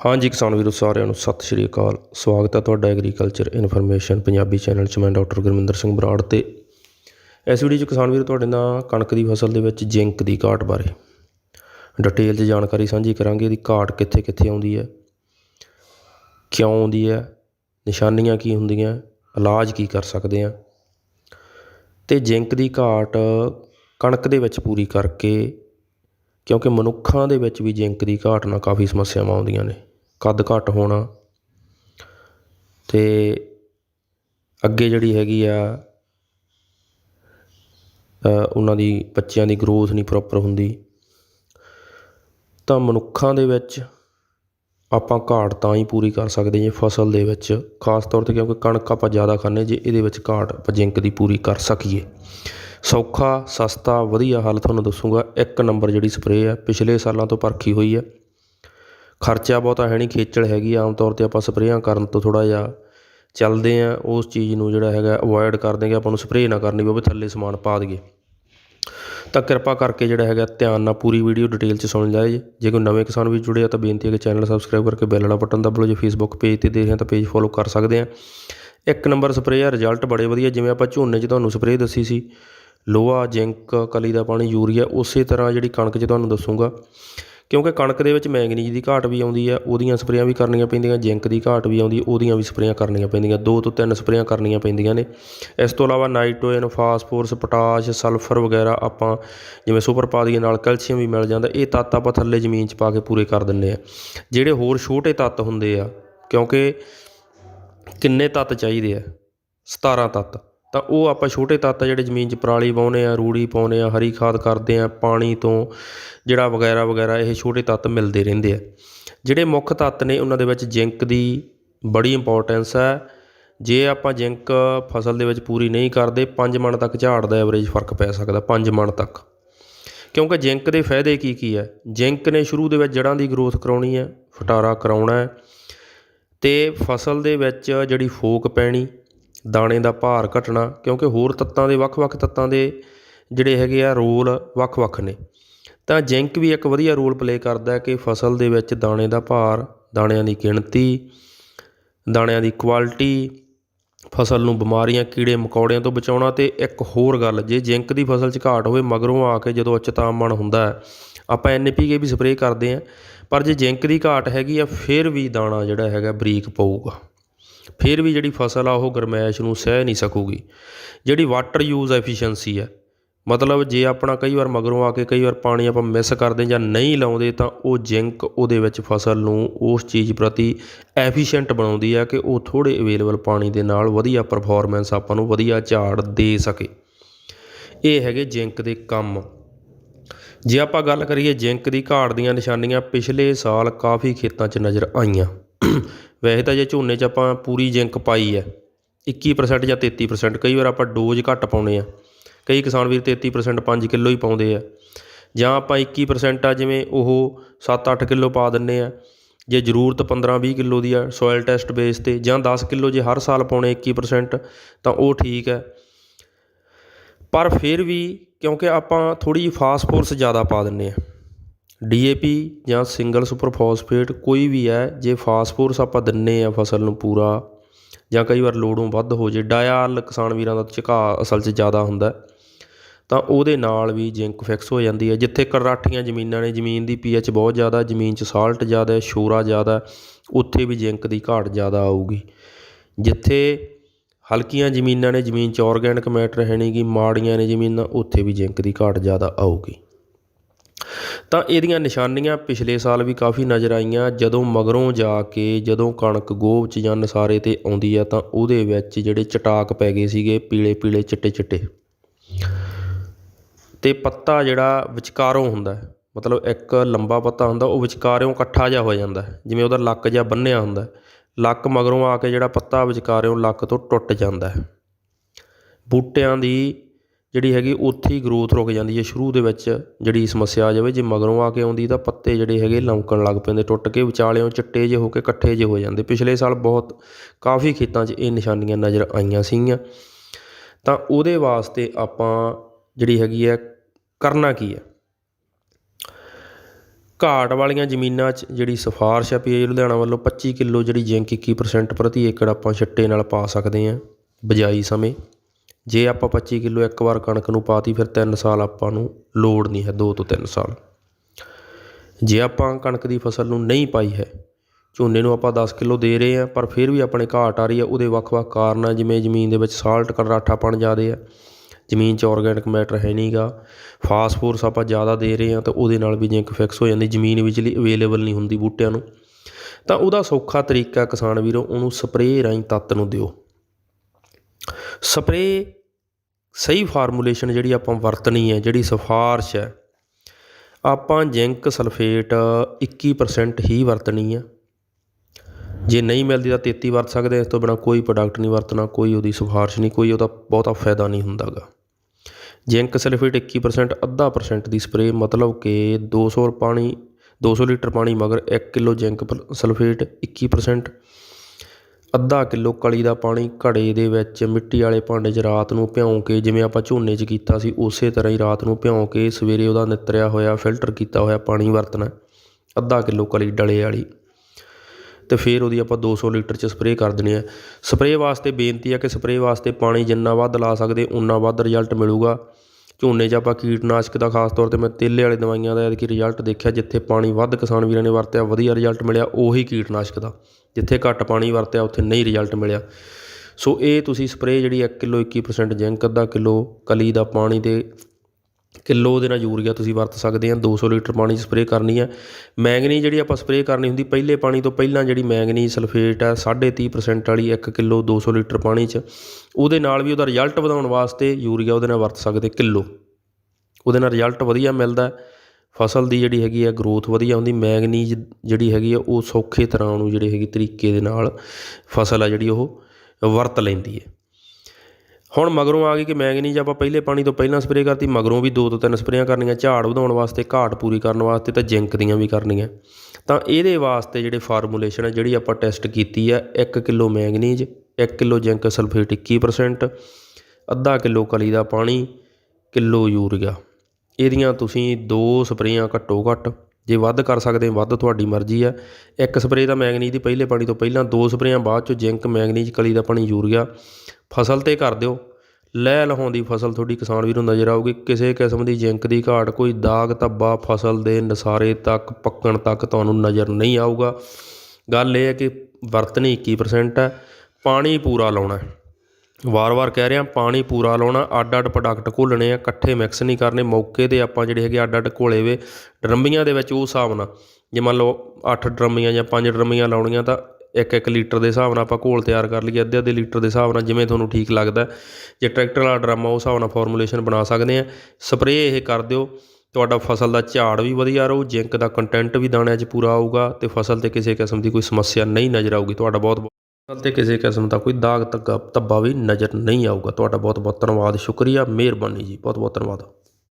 ਹਾਂਜੀ ਕਿਸਾਨ ਵੀਰੋ, ਸਾਰਿਆਂ ਨੂੰ ਸਤਿ ਸ਼੍ਰੀ ਅਕਾਲ। ਸਵਾਗਤ ਹੈ ਤੁਹਾਡਾ ਐਗਰੀਕਲਚਰ ਇਨਫੋਰਮੇਸ਼ਨ ਪੰਜਾਬੀ ਚੈਨਲ 'ਚ ਮੈਂ ਡਾਕਟਰ ਗੁਰਮਿੰਦਰ ਸਿੰਘ ਬਰਾੜ ਤੇ। ਇਸ ਵੀਡੀਓ 'ਚ ਕਿਸਾਨ ਵੀਰੋ, ਤੁਹਾਡੇ ਨਾਲ ਕਣਕ ਦੀ ਫਸਲ ਦੇ ਵਿੱਚ ਜਿੰਕ ਦੀ ਘਾਟ ਬਾਰੇ ਡਿਟੇਲ 'ਚ ਜਾਣਕਾਰੀ ਸਾਂਝੀ ਕਰਾਂਗੇ, ਇਹਦੀ ਘਾਟ ਕਿੱਥੇ ਕਿੱਥੇ ਆਉਂਦੀ ਹੈ, ਕਿਉਂ ਆਉਂਦੀ ਹੈ, ਨਿਸ਼ਾਨੀਆਂ ਕੀ ਹੁੰਦੀਆਂ, ਇਲਾਜ ਕੀ ਕਰ ਸਕਦੇ ਆ ਤੇ ਜਿੰਕ ਦੀ ਘਾਟ ਕਣਕ ਦੇ ਵਿੱਚ ਪੂਰੀ ਕਰਕੇ ਕਿਉਂਕਿ ਮਨੁੱਖਾਂ ਦੇ ਵਿੱਚ ਵੀ ਜਿੰਕ ਦੀ ਘਾਟ ਨਾਲ ਕਾਫੀ ਸਮੱਸਿਆਵਾਂ ਆਉਂਦੀਆਂ ਨੇ, ਕੱਦ ਘੱਟ ਹੋਣਾ ਅਤੇ ਅੱਗੇ ਜਿਹੜੀ ਹੈਗੀ ਆ ਉਹਨਾਂ ਦੀ ਬੱਚਿਆਂ ਦੀ ਗਰੋਥ ਨਹੀਂ ਪ੍ਰੋਪਰ ਹੁੰਦੀ, ਤਾਂ ਮਨੁੱਖਾਂ ਦੇ ਵਿੱਚ ਆਪਾਂ ਘਾਟ ਤਾਂ ਹੀ ਪੂਰੀ ਕਰ ਸਕਦੇ ਜੇ ਫਸਲ ਦੇ ਵਿੱਚ, ਖਾਸ ਤੌਰ ਤੇ ਕਿਉਂਕਿ ਕਣਕ ਆਪਾਂ ਜ਼ਿਆਦਾ ਖਾਂਦੇ ਜੇ ਇਹਦੇ ਵਿੱਚ ਘਾਟ ਆਪਾਂ ਜਿੰਕ ਦੀ ਪੂਰੀ ਕਰ ਸਕੀਏ। ਸੌਖਾ, ਸਸਤਾ, ਵਧੀਆ ਹੱਲ ਤੁਹਾਨੂੰ ਦੱਸੂਗਾ। ਇੱਕ ਨੰਬਰ ਜਿਹੜੀ ਸਪਰੇਅ ਹੈ, ਪਿਛਲੇ ਸਾਲਾਂ ਤੋਂ ਪਰਖੀ ਹੋਈ ਹੈ। ਖਰਚਾ ਬਹੁਤਾ ਹੈ ਨਹੀਂ, ਖੇਚਲ ਹੈਗੀ ਆਮ ਤੌਰ ਤੇ ਆਪਾਂ ਸਪਰੇਆਂ ਕਰਨ ਤੋਂ ਥੋੜਾ ਜਿਹਾ ਚੱਲਦੇ ਆ ਉਸ ਚੀਜ਼ ਨੂੰ ਜਿਹੜਾ ਹੈਗਾ ਅਵੋਇਡ ਕਰਦੇ ਕਿ ਆਪਾਂ ਨੂੰ ਸਪਰੇਅ ਨਾ ਕਰਨੀ ਪਵੇ, ਥੱਲੇ ਸਮਾਨ ਪਾ ਦਈਏ। ਤਾਂ ਕਿਰਪਾ ਕਰਕੇ ਜਿਹੜਾ ਹੈਗਾ, ਧਿਆਨ ਨਾਲ ਪੂਰੀ ਵੀਡੀਓ ਡਿਟੇਲ 'ਚ ਸੁਣ ਜਾਏ ਜੀ। ਜੇ ਕੋਈ ਨਵੇਂ ਕਿਸਾਨ ਵੀ ਜੁੜੇ ਆ, ਤਾਂ ਬੇਨਤੀ ਹੈ ਕਿ ਚੈਨਲ ਸਬਸਕ੍ਰਾਈਬ ਕਰਕੇ ਬੈਲ ਵਾਲਾ ਬਟਨ ਦਬਾ ਲਓ। ਜੇ ਫੇਸਬੁੱਕ ਪੇਜ ਤੇ ਦੇਖ ਰਹੇ ਆ ਤਾਂ ਪੇਜ ਫੋਲੋ ਕਰ ਸਕਦੇ ਆ। ਇੱਕ ਨੰਬਰ ਸਪਰੇਅ ਆ ਰਿਜ਼ਲਟ ਬੜੇ ਵਧੀਆ। ਜਿਵੇਂ ਆਪਾਂ ਝੋਨੇ 'ਚ ਤੁਹਾਨੂੰ ਸਪਰੇਅ ਦੱਸੀ ਸੀ ਲੋਹਾ, ਜਿੰਕ, ਕਲੀ ਦਾ ਪਾਣੀ, ਯੂਰੀਆ, ਉਸੇ ਤਰ੍ਹਾਂ ਜਿਹੜੀ ਕਣਕ 'ਚ ਤੁਹਾਨੂੰ ਦੱਸੂਗਾ। ਕਿਉਂਕਿ ਕਣਕ ਦੇ ਵਿੱਚ ਮੈਂਗਨੀਜ਼ ਦੀ ਘਾਟ ਵੀ ਆਉਂਦੀ ਹੈ, ਉਹਦੀਆਂ ਸਪਰੇਆਂ ਵੀ ਕਰਨੀਆਂ ਪੈਂਦੀਆਂ, ਜਿੰਕ ਦੀ ਘਾਟ ਵੀ ਆਉਂਦੀ, ਉਹਦੀਆਂ ਵੀ ਸਪਰੇਆਂ ਕਰਨੀਆਂ ਪੈਂਦੀਆਂ, ਦੋ ਤੋਂ ਤਿੰਨ ਸਪਰੇਆਂ ਕਰਨੀਆਂ ਪੈਂਦੀਆਂ ਨੇ। ਇਸ ਤੋਂ ਇਲਾਵਾ ਨਾਈਟ੍ਰੋਜਨ, ਫਾਸਫੋਰਸ, ਪੋਟਾਸ਼, ਸਲਫਰ ਵਗੈਰਾ ਆਪਾਂ ਜਿਵੇਂ ਸੁਪਰ ਪਾ ਦਈਏ, ਨਾਲ ਕੈਲਸ਼ੀਅਮ ਵੀ ਮਿਲ ਜਾਂਦਾ, ਇਹ ਤੱਤ ਆਪਾਂ ਥੱਲੇ ਜ਼ਮੀਨ 'ਚ ਪਾ ਕੇ ਪੂਰੇ ਕਰ ਦਿੰਦੇ ਆ ਜਿਹੜੇ ਹੋਰ ਛੋਟੇ ਤੱਤ ਹੁੰਦੇ ਆ, ਕਿਉਂਕਿ ਕਿੰਨੇ ਤੱਤ ਚਾਹੀਦੇ ਆ? 17 ਤੱਤ। ਤਾਂ ਉਹ ਆਪਾਂ ਛੋਟੇ ਤੱਤ ਆ ਜਿਹੜੇ ਜ਼ਮੀਨ 'ਚ ਪਰਾਲੀ ਪਾਉਂਦੇ ਆ, ਰੂੜੀ ਪਾਉਂਦੇ ਆ, ਹਰੀ ਖਾਦ ਕਰਦੇ ਆ, ਪਾਣੀ ਤੋਂ ਜਿਹੜਾ ਵਗੈਰਾ ਵਗੈਰਾ ਇਹ ਛੋਟੇ ਤੱਤ ਮਿਲਦੇ ਰਹਿੰਦੇ ਆ। ਜਿਹੜੇ ਮੁੱਖ ਤੱਤ ਨੇ ਉਹਨਾਂ ਦੇ ਵਿੱਚ ਜਿੰਕ ਦੀ ਬੜੀ ਇੰਪੋਰਟੈਂਸ ਹੈ ਜੇ ਆਪਾਂ ਜਿੰਕ ਫਸਲ ਦੇ ਵਿੱਚ ਪੂਰੀ ਨਹੀਂ ਕਰਦੇ 5 ਮਣ ਤੱਕ ਝਾੜ ਦਾ ਐਵਰੇਜ ਫ਼ਰਕ ਪੈ ਸਕਦਾ 5 ਮਣ ਤੱਕ। ਕਿਉਂਕਿ ਜਿੰਕ ਦੇ ਫਾਇਦੇ ਕੀ ਕੀ ਹੈ ਜਿੰਕ ਨੇ ਸ਼ੁਰੂ ਦੇ ਵਿੱਚ ਜੜਾਂ ਦੀ ਗਰੋਥ ਕਰਾਉਣੀ ਹੈ ਫਟਾਰਾ ਕਰਾਉਣਾ ਹੈ ਤੇ ਫਸਲ ਦੇ ਵਿੱਚ ਜਿਹੜੀ ਫੋਕ ਪੈਣੀ ਦਾਣੇ ਦਾ ਭਾਰ ਘਟਣਾ, ਕਿਉਂਕਿ ਹੋਰ ਤੱਤਾਂ ਦੇ, ਵੱਖ-ਵੱਖ ਤੱਤਾਂ ਦੇ ਜਿਹੜੇ ਹੈਗੇ ਆ ਰੋਲ ਵੱਖ-ਵੱਖ ਨੇ। ਤਾਂ ਜਿੰਕ ਵੀ ਇੱਕ ਵਧੀਆ ਰੋਲ ਪਲੇ ਕਰਦਾ ਕਿ ਫਸਲ ਦੇ ਵਿੱਚ ਦਾਣੇ ਦਾ ਭਾਰ, ਦਾਣਿਆਂ ਦੀ ਗਿਣਤੀ, ਦਾਣਿਆਂ ਦੀ ਕੁਆਲਿਟੀ, ਫਸਲ ਨੂੰ ਬਿਮਾਰੀਆਂ, ਕੀੜੇ ਮਕੌੜਿਆਂ ਤੋਂ ਬਚਾਉਣਾ ਤੇ ਇੱਕ ਹੋਰ ਗੱਲ, ਜੇ ਜਿੰਕ ਦੀ ਫਸਲ 'ਚ ਘਾਟ ਹੋਵੇ ਮਗਰੋਂ ਆ ਕੇ ਜਦੋਂ ਅਚਤਾਮਣ ਹੁੰਦਾ ਹੈ, ਆਪਾਂ ਐਨਪੀਕੇ ਵੀ ਸਪਰੇਅ ਕਰਦੇ ਆ ਪਰ ਜੇ ਜਿੰਕ ਦੀ ਘਾਟ ਹੈਗੀ ਆ, ਫਿਰ ਵੀ ਦਾਣਾ ਜਿਹੜਾ ਹੈਗਾ ਬਰੀਕ ਪਊਗਾ। ਫਿਰ ਵੀ ਜਿਹੜੀ ਫਸਲ ਆ ਉਹ ਗਰਮੈਸ਼ ਨੂੰ ਸਹਿ ਨਹੀਂ ਸਕੂਗੀ। ਜਿਹੜੀ ਵਾਟਰ ਯੂਜ਼ ਐਫੀਸ਼ੀਐਂਸੀ ਹੈ, ਮਤਲਬ ਜੇ ਆਪਣਾ ਕਈ ਵਾਰ ਮਗਰੋਂ ਆ ਕੇ ਕਈ ਵਾਰ ਪਾਣੀ ਆਪਾਂ ਮਿਸ ਕਰਦੇ ਜਾਂ ਨਹੀਂ ਲਾਉਂਦੇ ਤਾਂ ਉਹ ਜਿੰਕ ਉਹਦੇ ਵਿੱਚ ਫਸਲ ਨੂੰ ਉਸ ਚੀਜ਼ ਪ੍ਰਤੀ ਐਫੀਸ਼ੀਐਂਟ ਬਣਾਉਂਦੀ ਆ ਕਿ ਉਹ ਥੋੜੇ ਅਵੇਲੇਬਲ ਪਾਣੀ ਦੇ ਨਾਲ ਵਧੀਆ ਪਰਫਾਰਮੈਂਸ ਆਪਾਂ ਨੂੰ ਵਧੀਆ ਝਾੜ ਦੇ ਸਕੇ। ਇਹ ਹੈਗੇ ਜਿੰਕ ਦੇ ਕੰਮ। ਜੇ ਆਪਾਂ ਗੱਲ ਕਰੀਏ ਜਿੰਕ ਦੀ ਘਾਟ ਦੀਆਂ ਨਿਸ਼ਾਨੀਆਂ ਪਿਛਲੇ ਸਾਲ ਕਾਫੀ ਖੇਤਾਂ 'ਚ ਨਜ਼ਰ ਆਈਆਂ। ਵੈਸੇ ਤਾਂ ਜੇ ਝੋਨੇ 'ਚ ਆਪਾਂ ਪੂਰੀ ਜਿੰਕ ਪਾਈ ਹੈ 21% ਜਾਂ 33% ਕਈ ਵਾਰ ਆਪਾਂ ਡੋਜ਼ ਘੱਟ ਪਾਉਣੇ ਆ ਕਈ ਕਿਸਾਨ ਵੀਰ 33% 5 ਕਿਲੋ ਹੀ ਪਾਉਂਦੇ ਆ। ਜਾਂ ਆਪਾਂ 21% ਆ, ਜਿਵੇਂ ਉਹ 7-8 ਕਿਲੋ ਪਾ ਦਿੰਨੇ ਆ। ਜੇ ਜ਼ਰੂਰਤ 15-20 ਕਿਲੋ ਦੀ ਆ ਸੋਇਲ ਟੈਸਟ ਬੇਸ ਤੇ, ਜਾਂ 10 ਕਿਲੋ ਜੇ ਹਰ ਸਾਲ ਪਾਉਣੇ 21% ਤਾਂ ਉਹ ਠੀਕ ਹੈ। ਪਰ ਫਿਰ ਵੀ ਕਿਉਂਕਿ ਆਪਾਂ ਥੋੜੀ ਜਿਹੀ ਫਾਸਫੋਰਸ ਜ਼ਿਆਦਾ ਪਾ ਦਿੰਨੇ ਆ ਡੀ ਏ ਪੀ ਜਾਂ ਸਿੰਗਲ ਸੁਪਰ ਫਾਸਫੇਟ ਕੋਈ ਵੀ ਹੈ, ਜੇ ਫਾਸਫੋਰਸ ਆਪਾਂ ਦਿੰਨੇ ਆ ਫਸਲ ਨੂੰ ਪੂਰਾ, ਜਾਂ ਕਈ ਵਾਰ ਲੋੜੋਂ ਵੱਧ ਹੋ ਜੇ, ਡਾਇਆਲ ਕਿਸਾਨ ਵੀਰਾਂ ਦਾ ਝੁਕਾਅ ਅਸਲ 'ਚ ਜ਼ਿਆਦਾ ਹੁੰਦਾ ਤਾਂ ਉਹਦੇ ਨਾਲ ਵੀ ਜਿੰਕ ਫਿਕਸ ਹੋ ਜਾਂਦੀ ਹੈ। ਜਿੱਥੇ ਕਰਾਠੀਆਂ ਜ਼ਮੀਨਾਂ ਨੇ, ਜ਼ਮੀਨ ਦੀ ਪੀਐਚ ਬਹੁਤ ਜ਼ਿਆਦਾ, ਜ਼ਮੀਨ 'ਚ ਸਾਲਟ ਜ਼ਿਆਦਾ ਸ਼ੋਰਾ ਜ਼ਿਆਦਾ ਉੱਥੇ ਵੀ ਜਿੰਕ ਦੀ ਘਾਟ ਜ਼ਿਆਦਾ ਆਊਗੀ। ਜਿੱਥੇ ਹਲਕੀਆਂ ਜ਼ਮੀਨਾਂ ਨੇ, ਜ਼ਮੀਨ 'ਚ ਆਰਗੈਨਿਕ ਮੈਟਰ ਹੈ ਨਹੀਂ ਗੀ ਮਾੜੀਆਂ ਨੇ ਜ਼ਮੀਨਾਂ, ਉੱਥੇ ਵੀ ਜਿੰਕ ਦੀ ਘਾਟ ਜ਼ਿਆਦਾ ਆਊਗੀ। ਤਾਂ ਇਹਦੀਆਂ ਨਿਸ਼ਾਨੀਆਂ ਪਿਛਲੇ ਸਾਲ ਵੀ ਕਾਫੀ ਨਜ਼ਰ ਆਈਆਂ। ਜਦੋਂ ਮਗਰੋਂ ਜਾ ਕੇ ਜਦੋਂ ਕਣਕ ਗੋਭ 'ਚ ਜਾਂ ਨਸਾਰੇ ਤੇ ਆਉਂਦੀ ਆ ਤਾਂ ਉਹਦੇ ਵਿੱਚ ਜਿਹੜੇ ਚਟਾਕ ਪੈ ਗਏ ਸੀਗੇ ਪੀਲੇ ਪੀਲੇ ਚਿੱਟੇ ਚਿੱਟੇ। ਤੇ ਪੱਤਾ ਜਿਹੜਾ ਵਿਚਕਾਰੋਂ ਹੁੰਦਾ ਮਤਲਬ ਇੱਕ ਲੰਬਾ ਪੱਤਾ ਹੁੰਦਾ, ਉਹ ਵਿਚਕਾਰਿਓਂ ਇਕੱਠਾ ਜਿਹਾ ਹੋ ਜਾਂਦਾ ਜਿਵੇਂ ਉਹਦਾ ਲੱਕ ਜਿਹਾ ਬੰਨਿਆ ਹੁੰਦਾ ਲੱਕ ਮਗਰੋਂ ਆ ਕੇ ਜਿਹੜਾ ਪੱਤਾ ਵਿਚਕਾਰਿਓਂ ਲੱਕ ਤੋਂ ਟੁੱਟ ਜਾਂਦਾ ਬੂਟਿਆਂ ਦੀ ਜਿਹੜੀ ਹੈਗੀ ਉੱਥੇ ਹੀ ਗਰੋਥ ਰੁਕ ਜਾਂਦੀ ਹੈ। ਸ਼ੁਰੂ ਦੇ ਵਿੱਚ ਜਿਹੜੀ ਸਮੱਸਿਆ ਆ ਜਾਵੇ, ਜੇ ਮਗਰੋਂ ਆ ਕੇ ਆਉਂਦੀ ਤਾਂ ਪੱਤੇ ਜਿਹੜੇ ਹੈਗੇ ਲਮਕਣ ਲੱਗ ਪੈਂਦੇ, ਟੁੱਟ ਕੇ ਵਿਚਾਲਿਓਂ ਚਿੱਟੇ ਜਿਹੇ ਹੋ ਕੇ ਇਕੱਠੇ ਜਿਹੇ ਹੋ ਜਾਂਦੇ। ਪਿਛਲੇ ਸਾਲ ਬਹੁਤ, ਕਾਫੀ ਖੇਤਾਂ 'ਚ ਇਹ ਨਿਸ਼ਾਨੀਆਂ ਨਜ਼ਰ ਆਈਆਂ ਸੀਗੀਆਂ। ਤਾਂ ਉਹਦੇ ਵਾਸਤੇ ਆਪਾਂ ਜਿਹੜੀ ਹੈਗੀ ਹੈ, ਕਰਨਾ ਕੀ ਹੈ? ਘਾਟ ਵਾਲੀਆਂ ਜ਼ਮੀਨਾਂ 'ਚ ਜਿਹੜੀ ਸਿਫਾਰਿਸ਼ ਹੈ ਪੀਏ ਲੁਧਿਆਣਾ ਵੱਲੋਂ 25 ਕਿਲੋ ਜਿਹੜੀ ਜ਼ਿੰਕ 21% ਪ੍ਰਤੀ ਏਕੜ ਆਪਾਂ ਛਿੱਟੇ ਨਾਲ ਪਾ ਸਕਦੇ ਹਾਂ ਬਜਾਈ ਸਮੇਂ। ਜੇ ਆਪਾਂ 25 ਕਿਲੋ ਇੱਕ ਵਾਰ ਕਣਕ ਨੂੰ ਪਾਤੀ, ਫਿਰ ਤਿੰਨ ਸਾਲ ਆਪਾਂ ਨੂੰ ਲੋੜ ਨਹੀਂ ਹੈ, ਦੋ ਤੋਂ ਤਿੰਨ ਸਾਲ। ਜੇ ਆਪਾਂ ਕਣਕ ਦੀ ਫਸਲ ਨੂੰ ਨਹੀਂ ਪਾਈ ਹੈ, ਝੋਨੇ ਨੂੰ ਆਪਾਂ 10 ਕਿਲੋ ਦੇ ਰਹੇ ਹਾਂ, ਪਰ ਫਿਰ ਵੀ ਆਪਣੇ ਘਾਟ ਆ ਰਹੀ ਹੈ, ਉਹਦੇ ਵੱਖ-ਵੱਖ ਕਾਰਨ ਆ, ਜਿਵੇਂ ਜ਼ਮੀਨ ਦੇ ਵਿੱਚ ਸਾਲਟ ਕਰਾਠਾਪਣ ਜ਼ਿਆਦਾ ਹੈ ਜ਼ਮੀਨ 'ਚ ਆਰਗੈਨਿਕ ਮੈਟਰ ਹੈ ਨਹੀਂਗਾ ਫਾਸਫੋਰਸ ਆਪਾਂ ਜ਼ਿਆਦਾ ਦੇ ਰਹੇ ਹਾਂ, ਤਾਂ ਉਹਦੇ ਨਾਲ ਵੀ ਜਿੰਕ ਫਿਕਸ ਹੋ ਜਾਂਦੀ, ਜ਼ਮੀਨ ਵਿਚਲੀ ਅਵੇਲੇਬਲ ਨਹੀਂ ਹੁੰਦੀ ਬੂਟਿਆਂ ਨੂੰ। ਤਾਂ ਉਹਦਾ ਸੌਖਾ ਤਰੀਕਾ ਕਿਸਾਨ ਵੀਰੋ, ਉਹਨੂੰ ਸਪਰੇਅ ਰਾਹੀਂ ਤੱਤ ਨੂੰ ਦਿਓ। ਸਪਰੇਅ ਸਹੀ ਫਾਰਮੂਲੇਸ਼ਨ ਜਿਹੜੀ ਆਪਾਂ ਵਰਤਣੀ ਹੈ, ਜਿਹੜੀ ਸਿਫਾਰਿਸ਼ ਹੈ, ਆਪਾਂ ਜ਼ਿੰਕ ਸਲਫੇਟ 21% ਹੀ ਵਰਤਣੀ ਹੈ। ਜੇ ਨਹੀਂ ਮਿਲਦੀ ਤਾਂ 33 ਵਰਤ ਸਕਦੇ ਇਸ ਤੋਂ ਬਿਨਾ ਕੋਈ ਪ੍ਰੋਡਕਟ ਨਹੀਂ ਵਰਤਣਾ, ਕੋਈ ਉਹਦੀ ਸਿਫਾਰਿਸ਼ ਨਹੀਂ, ਕੋਈ ਉਹਦਾ ਬਹੁਤਾ ਫਾਇਦਾ ਨਹੀਂ ਹੁੰਦਾਗਾ। ਜ਼ਿੰਕ ਸਲਫੇਟ 21% ਅੱਧਾ ਪਰਸੈਂਟ ਦੀ ਸਪਰੇਅ, ਮਤਲਬ ਕਿ 200 ਪਾਣੀ 200 ਲੀਟਰ ਪਾਣੀ ਮਗਰ 1 ਕਿਲੋ ਜ਼ਿੰਕ ਸਲਫੇਟ 21% ਅੱਧਾ ਕਿਲੋ ਕਲੀ ਦਾ ਪਾਣੀ ਘੜੇ ਦੇ ਵਿੱਚ ਮਿੱਟੀ ਵਾਲੇ ਭਾਂਡੇ 'ਚ ਰਾਤ ਨੂੰ ਭਿਉਂ ਕੇ, ਜਿਵੇਂ ਆਪਾਂ ਝੋਨੇ 'ਚ ਕੀਤਾ ਸੀ, ਉਸੇ ਤਰ੍ਹਾਂ ਹੀ ਰਾਤ ਨੂੰ ਭਿਉਂ ਕੇ ਸਵੇਰੇ ਉਹਦਾ ਨਿਤਰਿਆ ਹੋਇਆ, ਫਿਲਟਰ ਕੀਤਾ ਹੋਇਆ ਪਾਣੀ ਵਰਤਣਾ, ਅੱਧਾ ਕਿਲੋ ਕਲੀ ਡਲੇ ਵਾਲੀ। ਤੇ ਫਿਰ ਉਹਦੀ ਆਪਾਂ 200 ਲੀਟਰ ਚ ਸਪਰੇਅ ਕਰ ਦਿੰਦੇ ਹੈ। ਸਪਰੇਅ ਵਾਸਤੇ ਬੇਨਤੀ ਆ ਕਿ ਸਪਰੇਅ ਵਾਸਤੇ ਪਾਣੀ ਜਿੰਨਾ ਵੱਧ ਲਾ ਸਕਦੇ ਉਨਾ ਵੱਧ ਰਿਜ਼ਲਟ ਮਿਲੂਗਾ। ਝੋਨੇ 'ਚ ਆਪਾਂ ਕੀਟਨਾਸ਼ਕ ਦਾ ਖਾਸ ਤੌਰ ਤੇ ਮੈਂ ਤੇਲੇ ਵਾਲੇ ਦਵਾਈਆਂ ਦਾ ਐਤਕੀ ਰਿਜ਼ਲਟ ਦੇਖਿਆ, ਜਿੱਥੇ ਪਾਣੀ ਵੱਧ ਕਿਸਾਨ ਵੀਰਾਂ ਨੇ ਵਰਤਿਆ, ਵਧੀਆ ਰਿਜ਼ਲਟ ਮਿਲਿਆ, ਉਹੀ ਕੀਟਨਾਸ਼ਕ ਦਾ। ਜਿੱਥੇ ਘੱਟ ਪਾਣੀ ਵਰਤਿਆ, ਉੱਥੇ ਨਹੀਂ ਰਿਜ਼ਲਟ ਮਿਲਿਆ। ਸੋ ਇਹ ਤੁਸੀਂ ਸਪਰੇਅ ਜਿਹੜੀ 1 ਕਿਲੋ 21% ਜ਼ਿੰਕ ਅੱਧਾ ਕਿਲੋ ਕਲੀ ਦਾ ਪਾਣੀ ਤੇ ਕਿਲੋ ਦੇ ਨਾਲ ਯੂਰੀਆ ਤੁਸੀਂ ਵਰਤ ਸਕਦੇ ਆ 200 ਲੀਟਰ ਪਾਣੀ 'ਚ ਸਪਰੇਅ ਕਰਨੀ ਹੈ ਮੈਂਗਨੀ ਜਿਹੜੀ ਆਪਾਂ ਸਪਰੇਅ ਕਰਨੀ ਹੁੰਦੀ, ਪਹਿਲੇ ਪਾਣੀ ਤੋਂ ਪਹਿਲਾਂ ਜਿਹੜੀ ਮੈਂਗਨੀ ਸਲਫੇਟ ਹੈ 30% ਵਾਲੀ 1 ਕਿਲੋ 200 ਲੀਟਰ ਪਾਣੀ 'ਚ, ਉਹਦੇ ਨਾਲ ਵੀ ਉਹਦਾ ਰਿਜ਼ਲਟ ਵਧਾਉਣ ਵਾਸਤੇ ਯੂਰੀਆ ਉਹਦੇ ਨਾਲ ਵਰਤ ਸਕਦੇ ਕਿਲੋ। ਉਹਦੇ ਨਾਲ ਰਿਜ਼ਲਟ ਵਧੀਆ ਮਿਲਦਾ, ਫਸਲ ਦੀ ਜਿਹੜੀ ਹੈਗੀ ਆ ਗਰੋਥ ਵਧੀਆ ਹੁੰਦੀ ਮੈਂਗਨੀਜ਼ ਜਿਹੜੀ ਹੈਗੀ ਆ, ਉਹ ਸੌਖੇ ਤਰ੍ਹਾਂ ਉਹਨੂੰ ਜਿਹੜੀ ਹੈਗੀ ਤਰੀਕੇ ਦੇ ਨਾਲ ਫਸਲ ਆ ਜਿਹੜੀ ਉਹ ਵਰਤ ਲੈਂਦੀ ਹੈ। ਹੁਣ ਮਗਰੋਂ ਆ ਗਈ ਕਿ ਮੈਂਗਨੀਜ਼ ਆਪਾਂ ਪਹਿਲੇ ਪਾਣੀ ਤੋਂ ਪਹਿਲਾਂ ਸਪਰੇਅ ਕਰਤੀ, ਮਗਰੋਂ ਵੀ ਦੋ ਤੋਂ ਤਿੰਨ ਸਪਰੇਆਂ ਕਰਨੀਆਂ, ਝਾੜ ਵਧਾਉਣ ਵਾਸਤੇ, ਘਾਟ ਪੂਰੀ ਕਰਨ ਵਾਸਤੇ ਤਾਂ ਜ਼ਿੰਕ ਦੀਆਂ ਵੀ ਕਰਨੀਆਂ। ਤਾਂ ਇਹਦੇ ਵਾਸਤੇ ਜਿਹੜੇ ਫਾਰਮੂਲੇਸ਼ਨ ਹੈ ਜਿਹੜੀ ਆਪਾਂ ਟੈਸਟ ਕੀਤੀ ਹੈ 1 kilo manganese 1 kilo zinc sulphate 21% ਅੱਧਾ ਕਿਲੋ ਕਲੀ ਦਾ ਪਾਣੀ, ਕਿਲੋ ਯੂਰੀਆ। ਇਹਦੀਆਂ ਤੁਸੀਂ ਦੋ ਸਪਰੇਆਂ ਘੱਟੋ ਘੱਟ ਜੇ ਵੱਧ ਕਰ ਸਕਦੇ ਵੱਧ ਤੁਹਾਡੀ ਮਰਜ਼ੀ ਹੈ ਇੱਕ ਸਪਰੇਅ ਦਾ ਮੈਂਗਨੀਜ਼ ਦੀ ਪਹਿਲੇ ਪਾਣੀ ਤੋਂ ਪਹਿਲਾਂ, ਦੋ ਸਪਰੇਆਂ ਬਾਅਦ ਚੋਂ ਜ਼ਿੰਕ ਮੈਂਗਨੀਜ਼ ਕਲੀ ਦਾ ਪਾਣੀ ਯੂਰੀਆ। ਫਸਲ ਤੇ ਕਰ ਦਿਓ। ਲਹਿ ਲਹਾਉਂਦੀ ਫਸਲ ਤੁਹਾਡੀ ਕਿਸਾਨ ਵੀਰ ਨੂੰ ਨਜ਼ਰ ਆਊਗੀ। ਕਿਸੇ ਕਿਸਮ ਦੀ ਜ਼ਿੰਕ ਦੀ ਘਾਟ, ਕੋਈ ਦਾਗ ਧੱਬਾ ਫਸਲ ਦੇ ਨਸਾਰੇ ਤੱਕ, ਪੱਕਣ ਤੱਕ ਤੁਹਾਨੂੰ ਨਜ਼ਰ ਨਹੀਂ ਆਊਗਾ। ਗੱਲ ਇਹ ਹੈ ਕਿ ਵਰਤਣੀ 21% ਹੈ। ਪਾਣੀ ਪੂਰਾ ਲਾਉਣਾ ਹੈ। ਵਾਰ-ਵਾਰ ਕਹਿ ਰਿਹਾ, ਪਾਣੀ ਪੂਰਾ ਲਾਉਣਾ, ਅੱਡ-ਅੱਡ ਪ੍ਰੋਡਕਟ ਘੋਲਣੇ ਆ, ਇਕੱਠੇ ਮਿਕਸ ਨਹੀਂ ਕਰਨੇ, ਮੌਕੇ ਤੇ ਆਪਾਂ ਜਿਹੜੇ ਹੈਗੇ ਅੱਡ-ਅੱਡ ਘੋਲੇ ਵੇ ਡਰੰਬੀਆਂ ਦੇ ਵਿੱਚ ਉਹ ਹਿਸਾਬ ਨਾਲ, ਜੇ ਮੰਨ ਲਓ 8 ਡਰੰਬੀਆਂ ਜਾਂ 5 ਡਰੰਬੀਆਂ ਲਾਉਣੀਆਂ ਤਾਂ ਇੱਕ ਇੱਕ ਲੀਟਰ ਦੇ ਹਿਸਾਬ ਨਾਲ ਆਪਾਂ ਘੋਲ ਤਿਆਰ ਕਰ ਲਈਏ ਅੱਧੇ ਅੱਧੇ ਲੀਟਰ ਦੇ ਹਿਸਾਬ ਨਾਲ ਜਿਵੇਂ ਤੁਹਾਨੂੰ ਠੀਕ ਲੱਗਦਾ ਜੇ ਟਰੈਕਟਰ ਵਾਲਾ ਡਰਮ ਆ ਉਸ ਹਿਸਾਬ ਨਾਲ ਫਾਰਮੂਲੇਸ਼ਨ ਬਣਾ ਸਕਦੇ ਆ। ਸਪਰੇਅ ਇਹ ਕਰ ਦਿਓ, ਤੁਹਾਡਾ ਫਸਲ ਦਾ ਝਾੜ ਵੀ ਵਧੀਆ ਰਹੂ, ਜ਼ਿੰਕ ਦਾ ਕੰਟੈਂਟ ਵੀ ਦਾਣਿਆਂ 'ਚ ਪੂਰਾ ਆਊਗਾ ਤੇ ਫਸਲ ਤੇ ਕਿਸੇ ਕਿਸਮ ਦੀ ਕੋਈ ਸਮੱਸਿਆ ਨਹੀਂ ਨਜ਼ਰ ਆਊਗੀ। ਤੁਹਾਡਾ ਬਹੁਤ ਬਹੁਤ ਤੇ ਕਿਸੇ ਕਿਸਮ ਦਾ ਕੋਈ ਦਾਗ ਧੱਗਾ ਧੱਬਾ ਵੀ ਨਜ਼ਰ ਨਹੀਂ ਆਊਗਾ। ਤੁਹਾਡਾ ਬਹੁਤ ਬਹੁਤ ਧੰਨਵਾਦ, ਸ਼ੁਕਰੀਆ, ਮਿਹਰਬਾਨੀ ਜੀ ਬਹੁਤ ਬਹੁਤ ਧੰਨਵਾਦ।